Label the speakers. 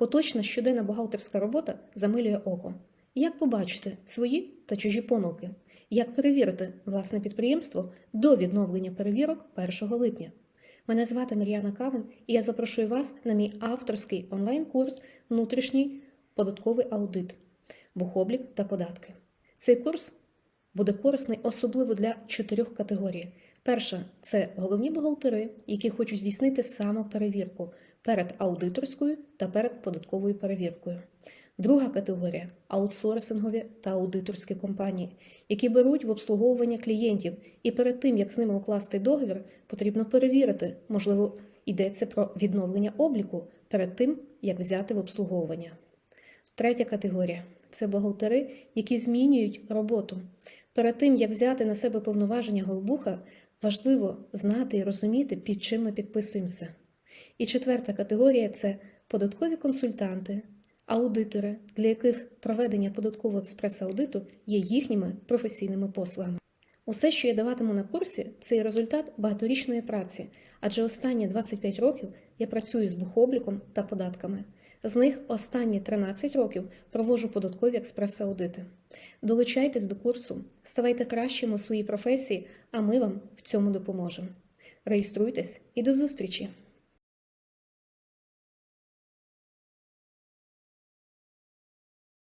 Speaker 1: Поточна щоденна бухгалтерська робота замилює око. Як побачити свої та чужі помилки? Як перевірити власне підприємство до відновлення перевірок 1 липня? Мене звати Мар'яна Кавин, і я запрошую вас на мій авторський онлайн-курс Внутрішній податковий аудит, бухоблік та податки. Цей курс буде корисний особливо для чотирьох категорій. Перша це головні бухгалтери, які хочуть здійснити самоперевірку перед аудиторською та перед податковою перевіркою. Друга категорія аутсорсингові та аудиторські компанії, які беруть в обслуговування клієнтів, і перед тим як з ними укласти договір, потрібно перевірити, можливо, йдеться про відновлення обліку перед тим, як взяти в обслуговування. Третя категорія це бухгалтери, які змінюють роботу. Перед тим, як взяти на себе повноваження голбуха, важливо знати і розуміти, під чим ми підписуємося. І четверта категорія це податкові консультанти, аудитори, для яких проведення податкового експрес-аудиту є їхніми професійними послугами. Усе, що я даватиму на курсі, це є результат багаторічної праці, адже останні 25 років я працюю з бухобліком та податками. З них останні 13 років проводжу податкові експрес-аудити. Долучайтесь до курсу, ставайте кращими у своїй професії, а ми вам в цьому допоможемо. Реєструйтесь і до зустрічі!